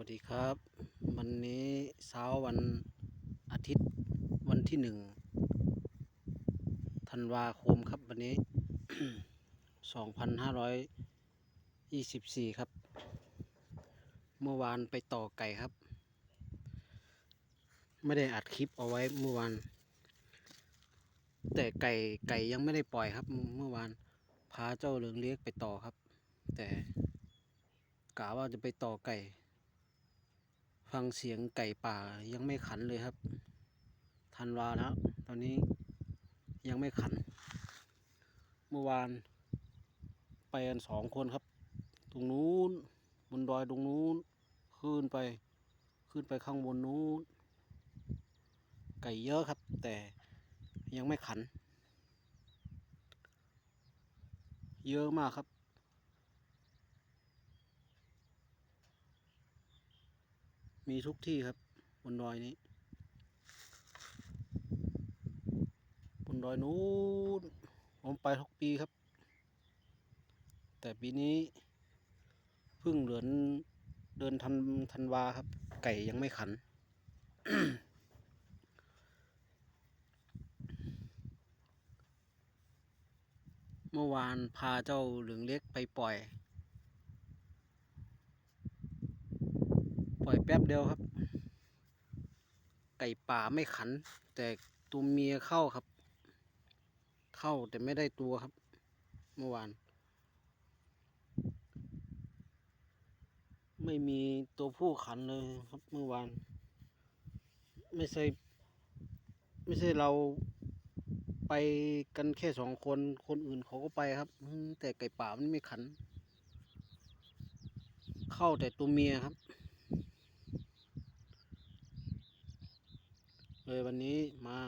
วัสดีครับ วันนี้เช้าวันอาทิตย์วันที่หนึ่งธันวาคมครับวันนี้สองพันห้าร้อยยี่สิบสี่ครับ เมื่อวานไปต่อไก่ครับ ไม่ได้อัดคลิปเอาไว้เมื่อวาน แต่ไก่ไก่ยังไม่ได้ปล่อยครับ เมื่อวานพาเจ้าเหลืองเลี้ยงไปต่อครับ แต่กะว่าจะไปต่อไก่ ฟังเสียงไก่ป่ายังไม่ขันเลยครับทันวาแล้ว ตอนนี้ยังไม่ขัน เมื่อวาน ไปกันสองคนครับ ตรงนู้นบนดอยตรงนู้น ขึ้นไป ขึ้นไปข้างบนนู้น ไก่เยอะครับ แต่ยังไม่ขัน เยอะมากครับ มีทุกที่ครับ บนดอยนี้ บนดอยนู้นผมไปทุกปีครับ แต่ปีนี้เพิ่งเหลือนเดินทันทันวาครับ ไก่ยังไม่ขัน เมื่อวานพาเจ้าเหลืองเล็กไปปล่อย ปล่อยแป๊บเดียวครับ ไก่ป่าไม่ขัน แต่ตัวเมียเข้าครับ เข้าแต่ไม่ได้ตัวครับ เมื่อวาน ไม่มีตัวผู้ขันเลยครับเมื่อวาน ไม่ใช่ ไม่ใช่เราไปกันแค่สองคนคนอื่นเขาก็ไปครับ แต่ไก่ป่ามันไม่ขัน เข้าแต่ตัวเมียครับ เลยวันนี้มา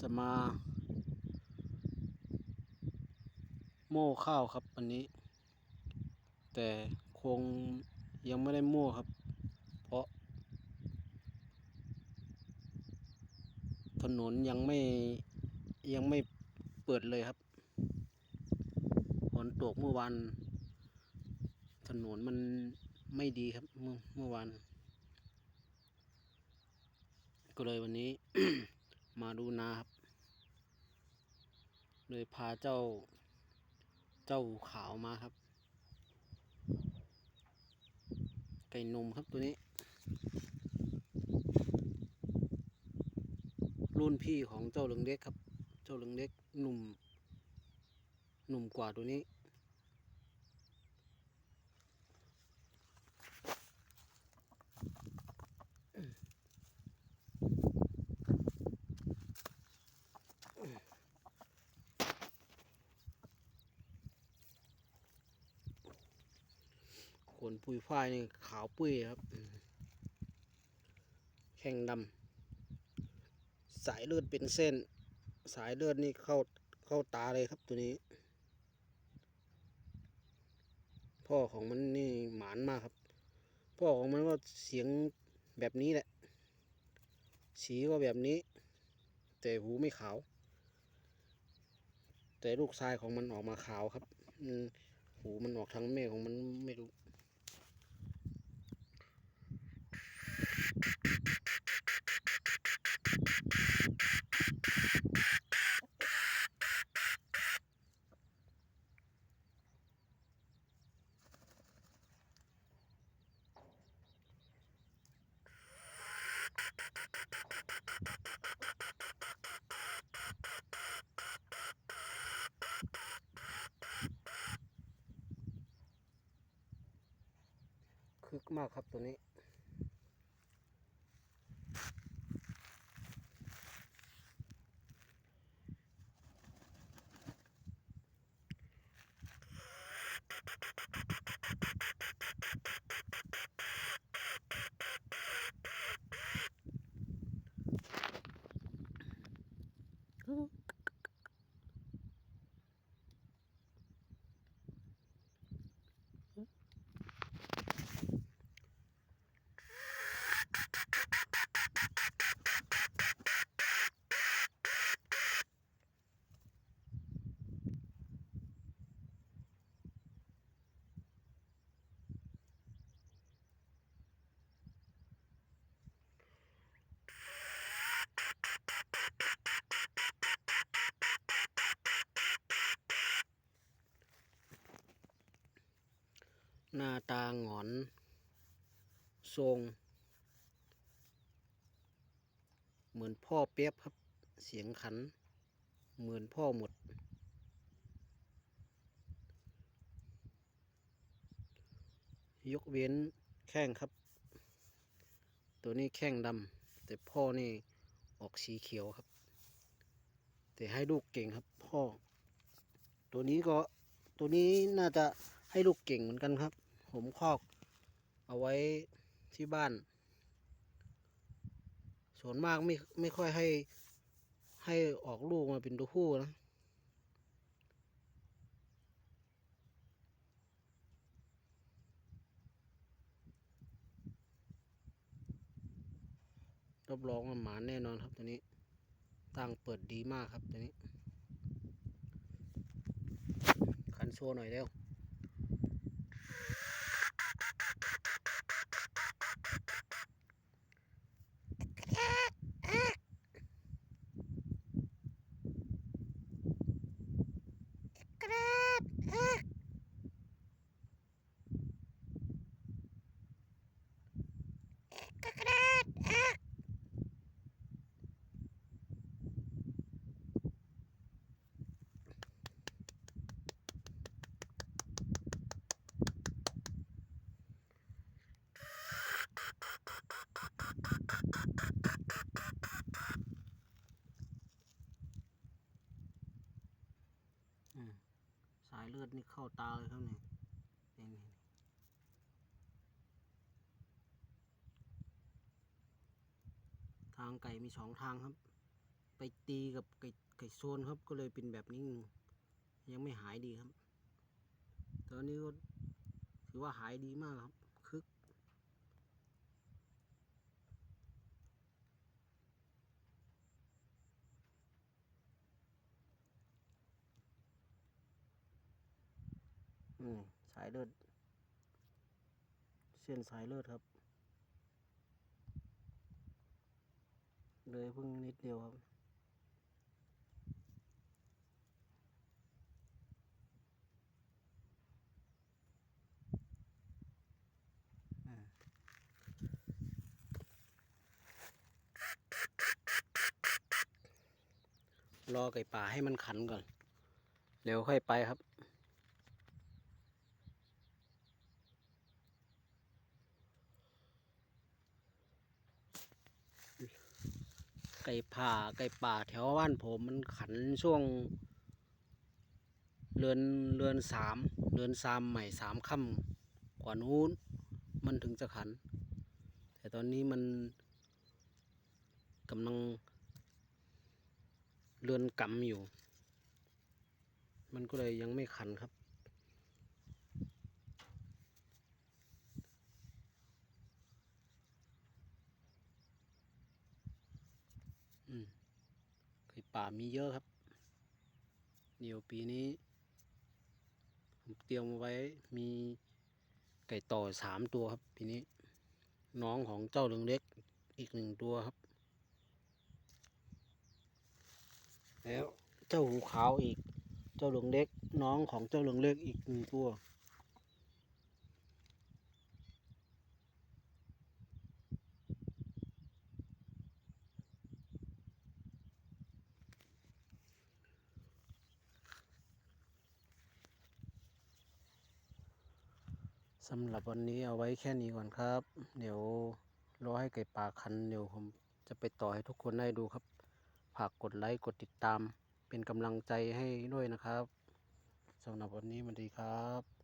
จะมา โม่ข้าวครับวันนี้ แต่คงยังไม่ได้โม่ครับ เพราะ ถนนยังไม่ยังไม่เปิดเลยครับฝนตกเมื่อวาน ถนนมันไม่ดีครับเมื่อเมื่อวาน ก็เลยวันนี้ มาดูนาครับ เลยพาเจ้า เจ้าขาวมาครับ ไก่นมครับตัวนี้ รุ่นพี่ของเจ้าเหลืองเล็กครับ เจ้าเหลืองเล็กหนุ่ม หนุ่มกว่าตัวนี้ ขนปุยฝ้ายนี่ขาวปุ้ยครับแข้งดำสายเลือดเป็นเส้น สายเลือดนี่เข้าเข้าตาเลยครับตัวนี้ พ่อของมันนี่หมานมากครับ พ่อของมันก็เสียงแบบนี้แหละ สีก็แบบนี้ แต่หูไม่ขาว แต่ลูกชายของมันออกมาขาวครับหูมันออกทางแม่ของมันไม่รู้ คึกมากครับตัวนี้ หน้าตาหงอน ทรง เหมือนพ่อเปียบครับ เสียงขัน เหมือนพ่อหมด ยกเว้นแข้งครับ ตัวนี้แข้งดำแต่พ่อนี่ออกสีเขียวครับ แต่ให้ลูกเก่งครับพ่อ ตัวนี้ก็ตัวนี้น่าจะให้ลูกเก่งเหมือนกันครับ ผมคอก เอาไว้ที่บ้าน ส่วนมากไม่ไม่ค่อยให้ให้ออกลูกมาเป็นตัวผู้นะ รับรองว่าหมาแน่นอนครับตัวนี้ตั้งเปิดดีมากครับตัวนี้ คันโชว์หน่อยเร็ว อืม สายเลือดนี่เข้าตาเลยครับเนี่ยนี่นี่ทางไก่มีสองทางครับ ไปตีกับไก่ไก่โซนครับ ก็เลยเป็นแบบนี้ ยังไม่หายดีครับ ตอนนี้ก็ถือว่าหายดีมากครับ คึกอืมสายเลือด เส้นสายเลือดครับ เลยเพิ่งนิดเดียวครับ รอไก่ป่าให้มันขันก่อน เร็วค่อยไปครับ ไก่ป่าไก่ป่าแถวบ้านผมมันขันช่วง เรือนเรือนสามเรือนสามใหม่สามค่ำกว่านู้น มันถึงจะขัน แต่ตอนนี้มันกำลังเรือนกำอยู่ มันก็เลยยังไม่ขันครับ อืมไก่ ป่ามีเยอะครับ เดี๋ยวปีนี้ ผมเตรียมไว้มีไก่ต่อสามตัวครับ ปีนี้ น้องของเจ้าเหลืองเล็กอีกหนึ่งตัวครับ แล้วเจ้าหูขาวอีก เจ้าเหลืองเล็ก น้องของเจ้าเหลืองเล็กอีกหนึ่งตัว สำหรับวันนี้เอาไว้แค่นี้ก่อนครับ เดี๋ยวรอให้ไก่ป่าคันเดี๋ยวผมจะไปต่อให้ทุกคนได้ดูครับฝากกดไลค์กดติดตาม เป็นกำลังใจให้ด้วยนะครับสำหรับวันนี้สวัสดีครับ